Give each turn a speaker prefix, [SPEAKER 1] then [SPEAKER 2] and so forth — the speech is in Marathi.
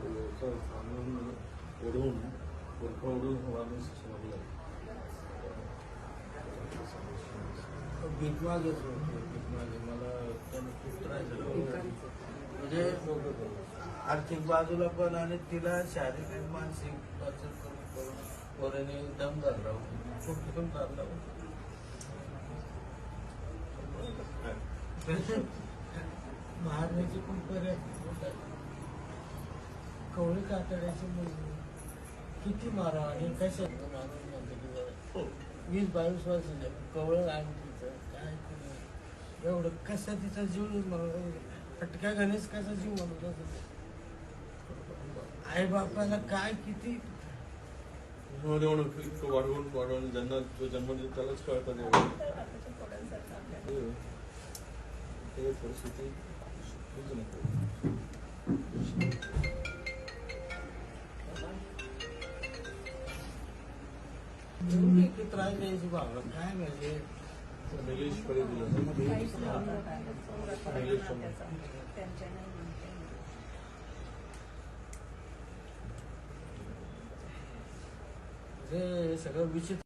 [SPEAKER 1] सांगून मला म्हणजे आर्थिक बाजूला पण आणि तिला शारीरिक मानसिक करून पोरेने दम घालला होती खूप दम पण पर्याय कवळी कातड्याची मुलगी. किती मारा आणि कशा जरा वीस बावीस वर्षाचे. कवळ आणि तिचं. काय ते एवढं कसा तिचा जीव मला फटका गणेश कसा जीव म्हणत आई बापाला काय किती?
[SPEAKER 2] इतकं वाढवून वाढवून ज्यांना जो जन्म देतो त्यालाच कळतं एवढं ते ते परिस्थिती नको
[SPEAKER 1] त्रास द्यायची भावना काय म्हणजे? हे सगळं विचित्र